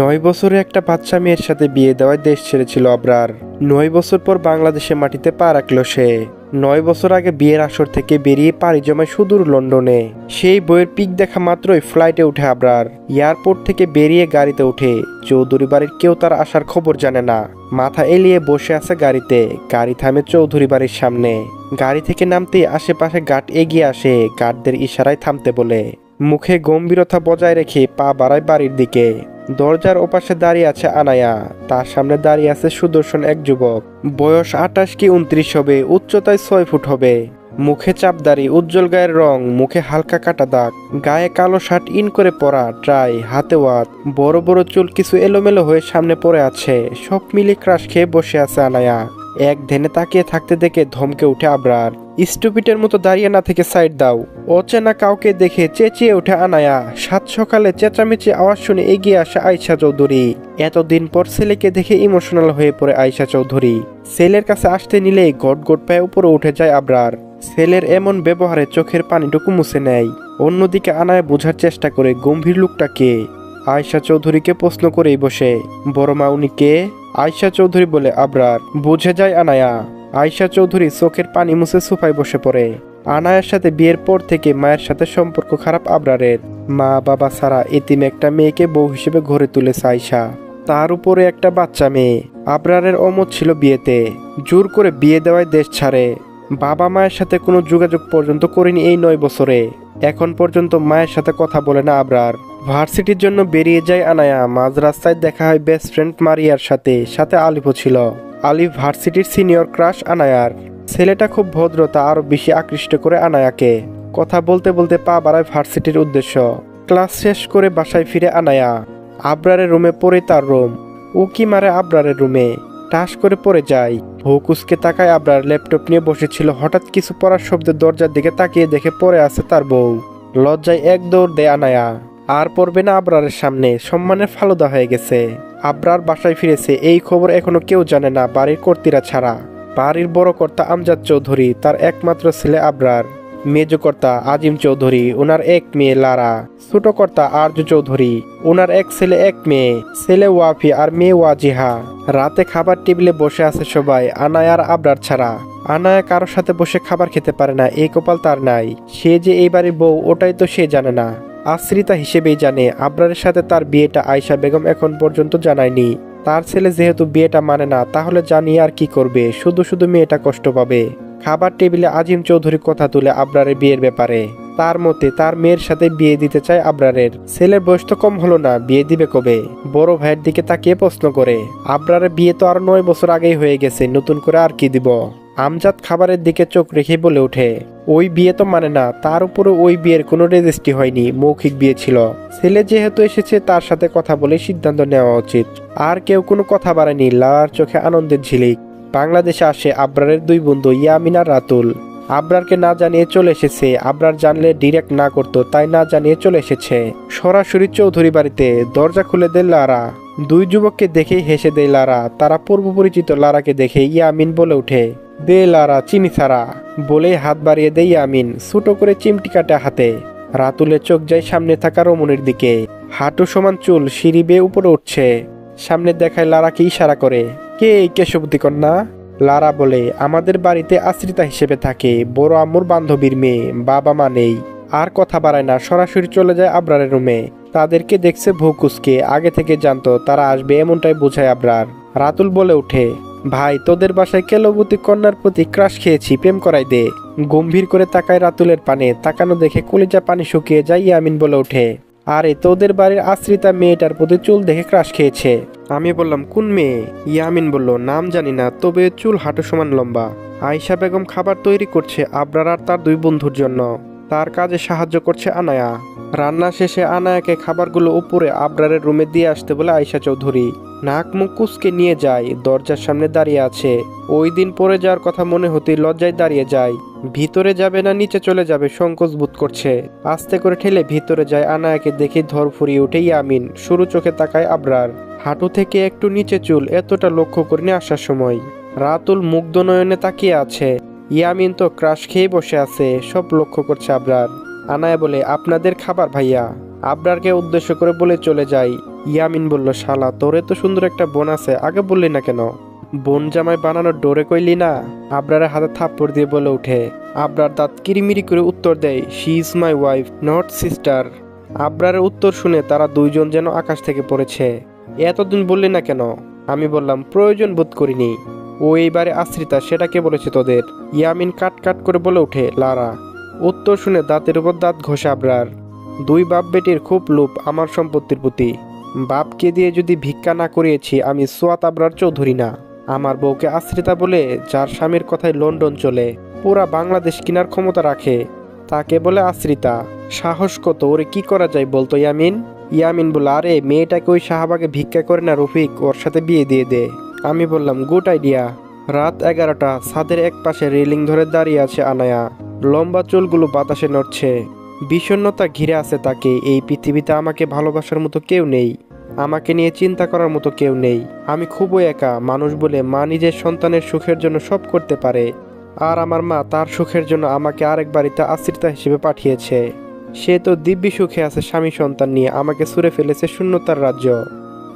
নয় বছরে একটা বাচ্চা মেয়ের সাথে বিয়ে দেওয়ায় দেশ ছেড়েছিল আবরার। নয় বছর পর বাংলাদেশে মাটিতে পা রাখল সে। নয় বছর আগে বিয়ের আসর থেকে বেরিয়ে পাড়ি জমায় সুদূর লন্ডনে। সেই বইয়ের পিক দেখা মাত্রই ফ্লাইটে উঠে আবরার। এয়ারপোর্ট থেকে বেরিয়ে গাড়িতে উঠে। চৌধুরী বাড়ির কেউ তার আসার খবর জানে না। মাথা এলিয়ে বসে আছে গাড়িতে। গাড়ি থামে চৌধুরী বাড়ির সামনে। গাড়ি থেকে নামতে আশেপাশে গার্ড এগিয়ে আসে। গার্ডদের ইশারায় থামতে বলে। মুখে গম্ভীরতা বজায় রেখে পা বাড়ায় বাড়ির দিকে। দরজার ওপাশে দাঁড়িয়ে আছে আনায়া। তার সামনে দাঁড়িয়ে আছে সুদর্শন এক যুবক। বয়স আটাশ কি উনত্রিশ হবে, উচ্চতায় ছয় ফুট হবে। মুখে চাপ চাপদারি উজ্জ্বল গায়ের রং, মুখে হালকা কাটা দাগ। গায়ে কালো শার্ট ইন করে পরা ট্রাই হাতে ওয়াত। বড় বড় চুল কিছু এলোমেলো হয়ে সামনে পড়ে আছে। সব মিলে ক্রাশ খেয়ে বসে আছে আনায়া। এক ধ্যানে তাকিয়ে থাকতে দেখে ধমকে উঠে আবরার স্টুপিটের মতো দাঁড়িয়ে না থেকে সাইড দাও। অচেনা কাউকে দেখে চেঁচিয়ে উঠে আনায়া, সাত সকালে চেঁচামেচি আওয়াজ শুনে এগিয়ে আসে আয়শা চৌধুরী। এতদিন পর ছেলেকে দেখে ইমোশনাল হয়ে পড়ে আয়শা চৌধুরী। ছেলের কাছে আসতে নিলেই গট গট পায়ে উপরে উঠে যায় আবরার। ছেলের এমন ব্যবহারে চোখের পানিটুকু মুছে নেয়। অন্যদিকে আনায় বোঝার চেষ্টা করে গম্ভীর লোকটা কে? আয়শা চৌধুরীকে প্রশ্ন করেই বসে। বড় মা উনি কে? আয়শা চৌধুরী বলে, আবরার। বুঝে যায় আনায়া। আয়শা চৌধুরী চোখের পানি মুছে সোফায় বসে পড়ে। আনায়ার সাথে বিয়ের পর থেকে মায়ের সাথে সম্পর্ক খারাপ আবরারের। মা বাবা ছাড়া এতিম একটা মেয়েকে বউ হিসেবে ঘরে তুলেছে আয়শা। তার উপরে একটা বাচ্চা মেয়ে। আবরারের অমত ছিল বিয়েতে। জোর করে বিয়ে দেওয়ায় দেশ ছাড়ে। বাবা মায়ের সাথে কোনো যোগাযোগ পর্যন্ত করেনি এই নয় বছরে। এখন পর্যন্ত মায়ের সাথে কথা বলে না আবরার। ভার্সিটির জন্য বেরিয়ে যায় আনায়া। মাঝ রাস্তায় দেখা হয় বেস্ট ফ্রেন্ড মারিয়ার সাথে সাথে আলিফও ছিল। আলিফ ভার্সিটির সিনিয়র ক্রাশ আনায়ার। ছেলেটা খুব ভদ্রতা আরও বেশি আকৃষ্ট করে আনায়াকে। কথা বলতে বলতে পা বাড়ায় ভার্সিটির উদ্দেশ্য। ক্লাস শেষ করে বাসায় ফিরে আনায়া। আবরারের রুমে পড়ে তার রুম। উকি মারে আবরারের রুমে? টাস করে পড়ে যায়। ভৌকুসকে তাকায় আবরার ল্যাপটপ নিয়ে বসেছিল। হঠাৎ কিছু পড়ার শব্দের দরজার দিকে তাকিয়ে দেখে পড়ে আছে তার বউ। লজ্জায় এক দৌড় দেয় আনায়া। আর পড়বে না আবরারের সামনে, সম্মানের ফালুদা হয়ে গেছে। আবরার বাসায় ফিরেছে, এই খবর এখনও কেউ জানে না বাড়ির কর্তীরা ছাড়া। বাড়ির বড় কর্তা আমজাদ চৌধুরী, তার একমাত্র ছেলে আবরার। মেজ কর্তা আজিম চৌধুরী ওনার এক মেয়ে লারা। ছোট কর্তা আর্য চৌধুরী ওনার এক ছেলে এক মেয়ে, ছেলে ওয়াফি আর মেয়ে ওয়াজিহা। রাতে খাবার টেবিলে বসে আছে সবাই, আনায় আর আবরার ছাড়া। আনায়া কারোর সাথে বসে খাবার খেতে পারে না, এই কপাল তার নাই। সে যে এই বাড়ির বউ, ওটাই তো সে জানে না। আশ্রিতা হিসেবেই জানে, আবরারের সাথে তার বিয়েটা আয়শা বেগম এখন পর্যন্ত জানায়নি। তার ছেলে যেহেতু বিয়েটা মানে না, তাহলে জানিয়ে আর কি করবে, শুধু শুধু মেয়েটা কষ্ট পাবে। খাবার টেবিলে আজিম চৌধুরী কথা তুলে আবরারের বিয়ের ব্যাপারে। তার মতে, তার মেয়ের সাথে বিয়ে দিতে চায় আবরারের। ছেলের বয়স তো কম হলো না, বিয়ে দিবে কবে? বড় ভাইয়ের দিকে তাকিয়ে প্রশ্ন করে। আবরারের বিয়ে তো আর নয় বছর আগেই হয়ে গেছে, নতুন করে আর কি দিব? আমজাদ খাবারের দিকে চোখ রেখে বলে ওঠে, ওই বিয়ে তো মানে না, তার উপরে ওই বিয়ের কোনো রেজিস্ট্রি হয়নি, মৌখিক বিয়ে ছিল। ছেলে যেহেতু এসেছে, তার সাথে কথা বলে সিদ্ধান্ত নেওয়া উচিত। আর কেউ কোনো কথা বাড়ায়নি লালার চোখে আনন্দের ঝিলিক। বাংলাদেশে আসে আবরারের দুই বন্ধু ইয়ামিন রাতুল। আবরারকে না জানিয়ে চলে এসেছে, আবরার জানলে ডিরেক্ট না করতো, তাই না জানিয়ে চলে এসেছে। সরাসরি চৌধুরী বাড়িতে, দরজা খুলে দেয় লারা। দুই যুবককে দেখেই হেসে দেয় লারা। তারা পূর্ব পরিচিত লারাকে দেখে ইয়ামিন বলে ওঠে, দে লারা, চিনি ছাড়া। বলেই হাত বাড়িয়ে দেয় ইয়ামিন, ছোটো করে চিমটি কাটে হাতে। রাতুলের চোখ যায় সামনে থাকা রমণীর দিকে। হাঁটু সমান চুল, সিঁড়ি বেয়ে উপরে উঠছে। সামনে দেখায় লারাকে ইশারা করে, কে এই কেশবতী কন্যা? লারা বলে, আমাদের বাড়িতে আশ্রিতা হিসেবে থাকে, বড় আম্মুর বান্ধবীর মেয়ে বাবা মা নেই। আর কথা বাড়ায় না, সরাসরি চলে যায় আবরারের রুমে। তাদেরকে দেখছে ভৌকুসকে, আগে থেকে জানতো, তারা আসবে এমনটাই বোঝায় আবরার। রাতুল বলে ওঠে, ভাই, তোদের বাসায় কেলবতী কন্যার প্রতি ক্রাশ খেয়েছি, প্রেম করাই দে। গম্ভীর করে তাকায় রাতুলের পানে, তাকানো দেখে কলিজা পানি শুকিয়ে যায় ইয়ামিন বলে ওঠে, আরে, তোদের বাড়ির আশ্রিতা মেয়েটার প্রতি চুল দেখে ক্রাশ খেয়েছে। আমি বললাম, কোন মেয়ে? ইয়ামিন বলল, নাম জানি না, তবে চুল হাঁটু সমান লম্বা। আয়শা বেগম খাবার তৈরি করছে আবরার আর তার দুই বন্ধুর জন্য। তার কাজে সাহায্য করছে আনায়া। রান্না শেষে আনায়াকে খাবারগুলো উপরে আবরারের রুমে দিয়ে আসতে বলে আয়শা চৌধুরী। নাক মুখ কুচকে নিয়ে যায়, দরজার সামনে দাঁড়িয়ে আছে। ওই দিন পরে যাওয়ার কথা মনে হতেই লজ্জায় দাঁড়িয়ে যায়। ভিতরে যাবে না, নিচে চলে যাবে, সংকোচ বোধ করছে। আস্তে করে ঠেলে ভিতরে যায় আনায়াকে দেখে ধর ফুরিয়ে উঠে ইয়ামিন। সরু চোখে তাকায় আবরার। হাঁটু থেকে একটু নিচে চুল, এতটা লক্ষ্য করিনি আসার সময়। রাতুল মুগ্ধ নয়নে তাকিয়ে আছে। ইয়ামিন তো ক্রাশ খেয়ে বসে আছে, সব লক্ষ্য করছে আবরার। আনায় বলে, আপনাদের খাবার ভাইয়া। আবরারকে উদ্দেশ্য করে বলে চলে যাই। ইয়ামিন বলল, শালা, তোরে তো সুন্দর একটা বোন আছে, আগে বললি না কেন? বোন জামাই বানানোর ডোরে কইলি না? আবরারের হাতে থাপ্পড় দিয়ে বলে উঠে আবরার দাঁত কিরিমিরি করে উত্তর দেয় she is my wife not sister আবরারের উত্তর শুনে তারা দুইজন যেন আকাশ থেকে পড়েছে। এতদিন বললি না কেন? আমি বললাম, প্রয়োজন বোধ করিনি। ও এইবারে আশ্রিতা সেটা কে বলেছে তোদের। ইয়ামিন কাট কাট করে বলে ওঠে, লারা। উত্তর শুনে দাঁতের উপর দাঁত ঘষে আবরার। দুই বাপ বেটির খুব লোভ আমার সম্পত্তির প্রতি। বাপকে দিয়ে যদি ভিক্ষা না করিয়েছি, আমি সোয়াত আবরার চৌধুরী না। আমার বউকে আশ্রিতা বলে যার স্বামীর কথায় লন্ডন চলে, পুরা বাংলাদেশ কেনার ক্ষমতা রাখে। তাকে বলে আশ্রিতা, সাহস কত, ওরে কি করা যায় বলতো ইয়ামিন? ইয়ামিন বলে, আরে, মেয়েটাকে ওই শাহবাগে ভিক্ষা করে না রফিক, ওর সাথে বিয়ে দিয়ে দে। আমি বললাম, গুড আইডিয়া। রাত এগারোটা, ছাদের এক পাশে রেলিং ধরে দাঁড়িয়ে আছে আনায়া। লম্বা চুলগুলো বাতাসে নড়ছে। বিষণ্ণতা ঘিরে আছে তাকে, এই পৃথিবীতে আমাকে ভালোবাসার মতো কেউ নেই। আমাকে নিয়ে চিন্তা করার মতো কেউ নেই। আমি খুবই একা, মানুষ বলে মা নিজের সন্তানের সুখের জন্য সব করতে পারে। আর আমার মা তার সুখের জন্য আমাকে আরেক বাড়িতে আশ্রিতা হিসেবে পাঠিয়েছে। সে তো দিব্যি সুখে আছে স্বামী সন্তান নিয়ে আমাকে সুরে ফেলেছে শূন্যতার রাজ্য।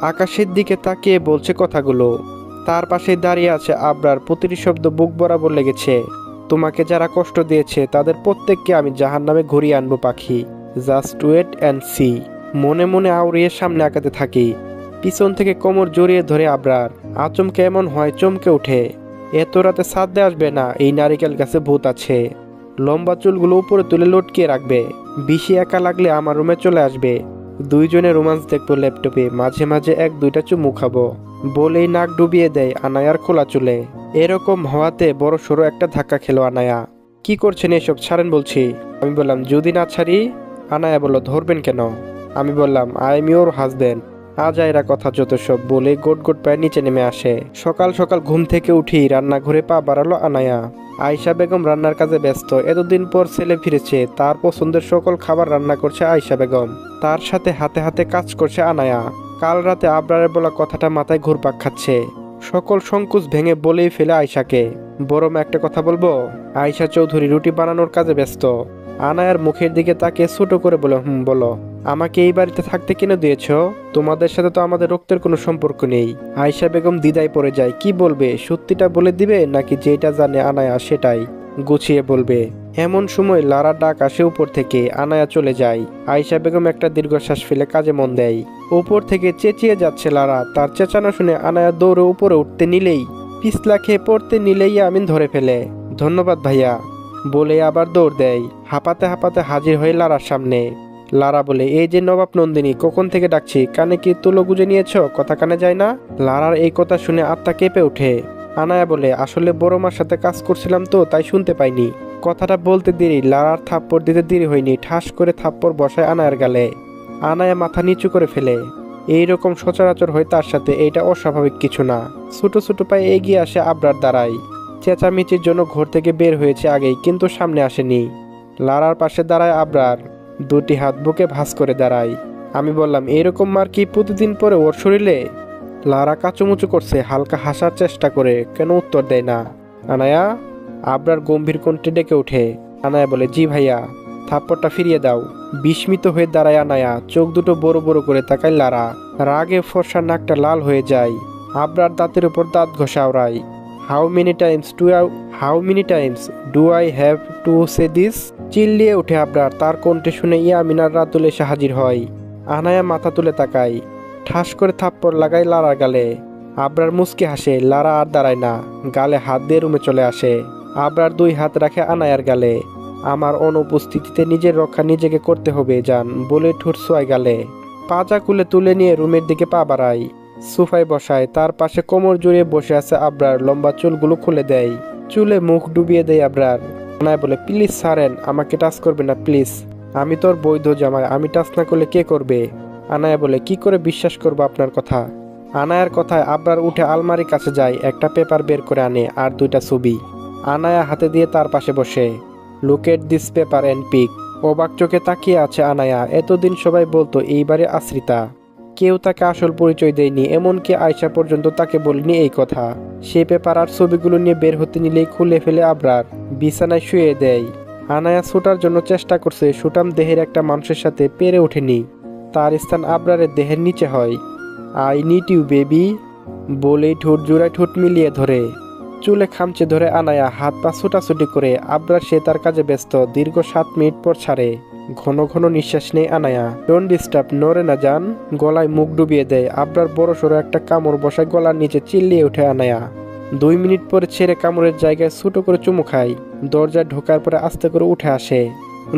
আকাশের দিকে তাকিয়ে বলছে কথাগুলো। তার পাশে দাঁড়িয়ে আছে আবরার। প্রতিটি শব্দ বুক বরাবর লেগেছে। তোমাকে যারা কষ্ট দিয়েছে, তাদের প্রত্যেককে আমি জাহান নামে ঘুরিয়ে আনব, পাখি। জাস্ট ওয়েট অ্যান্ড সি মনে মনে আউরিয়ে সামনে আঁকাতে থাকি। পিছন থেকে কোমর জড়িয়ে ধরে আবরার। আচমকে এমন হয়, চমকে ওঠে। এত রাতে সাধ্যে আসবে না, এই নারিকেল গাছে ভূত আছে। লম্বা চুলগুলো উপরে তুলে লটকিয়ে রাখবে। বেশি একা লাগলে আমার রুমে চলে আসবে। দুইজনে রোমান্স দেখব ল্যাপটপে, মাঝে মাঝে এক দুইটা চুমু খাব। বলেই নাক ডুবিয়ে দেয় আনায়ার খোলা চুলে। এরকম হওয়াতে বড় সড়ো একটা ধাক্কা খেলো আনায়া। কি করছেন এসব? ছাড়েন বলছি। আমি বললাম, যদি না ছাড়ি? আনায়া বলল, ধরবেন কেন? আমি বললাম আই এম ইউর হাজবেন্ড আজ এরা কথা যত সব বলে গোট গোট পায়ে নিচে নেমে আসে। সকাল সকাল ঘুম থেকে উঠি রান্নাঘরে পা বাড়ালো আনায়া। আয়শা বেগম রান্নার কাজে ব্যস্ত। এতদিন পর ছেলে ফিরেছে। তার পছন্দের সকল খাবার রান্না করছে আয়শা বেগম। তার সাথে হাতে হাতে কাজ করছে আনায়া। কাল রাতে আবরারের বলা কথাটা মাথায় ঘুরপাক খাচ্ছে। সকল সংকোচ ভেঙে বলেই ফেলে আয়শাকে। বরং একটা কথা বলব? আয়শা চৌধুরী রুটি বানানোর কাজে ব্যস্ত। আনায়ার মুখের দিকে তাকে ছোট করে বলে, হুম, বলো। আমাকে এই বাড়িতে থাকতে কেন দিয়েছ? তোমাদের সাথে তো আমাদের রক্তের কোনো সম্পর্ক নেই। আয়শা বেগম দিদায় পড়ে যায়। কি বলবে? সত্যিটা বলে দিবে নাকি যেটা জানে আনায়া সেটাই? গুছিয়ে বলবে, এমন সময় লারা ডাক আসে উপর থেকে, আনায়া চলে যায়। আয়শা বেগম একটা দীর্ঘশ্বাস ফেলে কাজে মন দেয়। উপর থেকে চেঁচিয়ে যাচ্ছে লারা। তার চেঁচানো শুনে আনায়া দৌড়ে উপরে উঠতে নিলেই, পিছলা খেয়ে পড়তে নিলেই আমিন ধরে ফেলে। ধন্যবাদ ভাইয়া। বলে আবার দৌড় দেয়। হাঁপাতে হাঁপাতে হাজির হয়ে লারার সামনে। লারা বলে, এই যে নবাব নন্দিনী, কখন থেকে ডাকছি? কানে কি তুলো গুজে নিয়েছ? কথা কানে যায় না? লারার এই কথা শুনে আত্মা কেঁপে ওঠে। আনায়া বলে, আসলে বড় মার সাথে কাজ করছিলাম তো, তাই শুনতে পাইনি। কথাটা বলতে দেরি, লারার থাপ্পড় দিতে দেরি হয়নি, ঠাস করে থাপ্পড় বসায় আনায়ার গালে। আনায়া মাথা নিচু করে ফেলে। এই রকম সচরাচর হয় তার সাথে, এইটা অস্বাভাবিক কিছু না। ছোটো ছোটো পায়ে এগিয়ে আসে আবরার দাঁড়ায় চেঁচামেচির জন্য ঘর থেকে বের হয়েছে আগেই, কিন্তু সামনে আসেনি। লারার পাশে দাঁড়ায় আবরার। দুটি হাত বুকে ভাঁজ করে দাঁড়ায় আমি বললাম, এরকম মার কি প্রতিদিন পরে ওর শরীরে? লারা কাচুমুচু করছে, হালকা হাসার চেষ্টা করে, কেন উত্তর দেয় না। আনায়া, আবরার গম্ভীর কণ্ঠে ডেকে ওঠে। আনায়া বলে, জি ভাইয়া, থাপ্পড়টা ফিরিয়ে দাও। বিস্মিত হয়ে দাঁড়ায় আনায়া, চোখ দুটো বড় বড় করে তাকায় লারা। রাগে ফর্সা নাকটা লাল হয়ে যায়। আবরার দাঁতের উপর দাঁত ঘষা ওড়ায়। How many times to how many times do I have to say this চিল্লিয়ে উঠে আবরার, তার কণ্ঠে শুনে ইয়া ইয়ামিনার রাতুল এসে হাজির হয়। আনায়া মাথা তুলে তাকায়। ঠাস করে থাপ্পড় লাগায় লারার গালে। আবরার মুচকে হাসে, লারা আর দাঁড়ায় না, গালে হাত দিয়ে রুমে চলে আসে। আবরার দুই হাত রাখে আনায়ার গালে। আমার অনুপস্থিতিতে নিজের রক্ষা নিজেকে করতে হবে যান বলে ঠোঁট গালে। পাজা কুলে তুলে নিয়ে রুমের দিকে পা বাড়ায়। সোফায় বসায়। তার পাশে কোমর জড়িয়ে বসে আছে আবরার। লম্বা চুলগুলো খুলে দেয়। চুলে মুখ ডুবিয়ে দেয় আবরার। আনায় বলে, প্লিজ সারেন আমাকে টাচ করবে না, প্লিজ। আমি তোর বৈধ জামাই, আমি টাচ না করলে কে করবে? আনায়া বলে, কি করে বিশ্বাস করব আপনার কথা? আনায়ার কথায় আবরার উঠে আলমারির কাছে যায়, একটা পেপার বের করে আনে আর দুইটা ছবি। আনায়া হাতে দিয়ে তার পাশে বসে look at this paper and pick অবাক চোখে তাকিয়ে আছে আনায়া। এতদিন সবাই বলতো, এইবারে আশ্রিতা। কেউ তাকে আসল পরিচয় দেয়নি, এমনকি আয়সা পর্যন্ত তাকে বলেনি এই কথা। সে পেপার আর ছবিগুলো নিয়ে বের হতে নিলেই খুলে ফেলে আবরার। বিছানায় শুয়ে দেয়। আনায়া ছোটার জন্য চেষ্টা করছে সুটাম দেহের একটা মানুষের সাথে পেরে ওঠেনি। তার স্থান আবরারের দেহের নিচে হয়। I need you, baby. বলেই ঠোঁট জোড়ায় ঠোঁট মিলিয়ে ধরে। চুলে খামচে ধরে আনায়া হাত পা ছোটাছুটি করে, আবরার সে তার কাজে ব্যস্ত, দীর্ঘ সাত মিনিট পর ছাড়ে। ঘন ঘন নিঃশ্বাস নেই আনায়া। ডোন্ট ডিস্টার্ব নড়ে না যান গলায় মুখ ডুবিয়ে দেয়। আবরার বড় সড়ো একটা কামড় বসায় গলার নিচে চিল্লিয়ে উঠে আনায়া। দুই মিনিট পরে ছেড়ে কামড়ের জায়গায় ছোটো করে চুমু খায়। দরজায় ঢোকার পরে আস্তে করে উঠে আসে।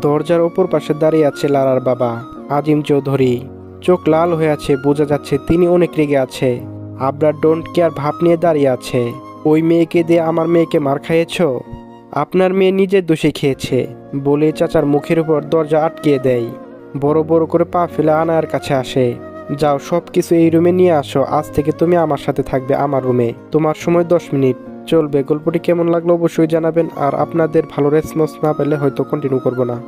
দরজার ওপর পাশে দাঁড়িয়ে আছে লারার বাবা, আজিম চৌধুরী। চোখ লাল হয়ে আছে, বোঝা যাচ্ছে তিনি অনেক রেগে আছে। আবরার ডোন্ট কেয়ার ভাব নিয়ে দাঁড়িয়ে আছে। ওই মেয়েকে দিয়ে আমার মেয়েকে মার খাইয়েছ? আপনার মেয়ে নিজের দোষে খেয়েছে বলে চাচার মুখের উপর দরজা আটকিয়ে দেয়। বড় বড় করে পা ফেলে আনার কাছে আসে। যাও সব কিছু এই রুমে নিয়ে আসো। আজ থেকে তুমি আমার সাথে থাকবে আমার রুমে। তোমার সময় দশ মিনিট। চলবে। গল্পটি কেমন লাগল অবশ্যই জানাবেন। আর আপনাদের ভালো রেসপন্স না পেলে হয়তো কন্টিনিউ করব না।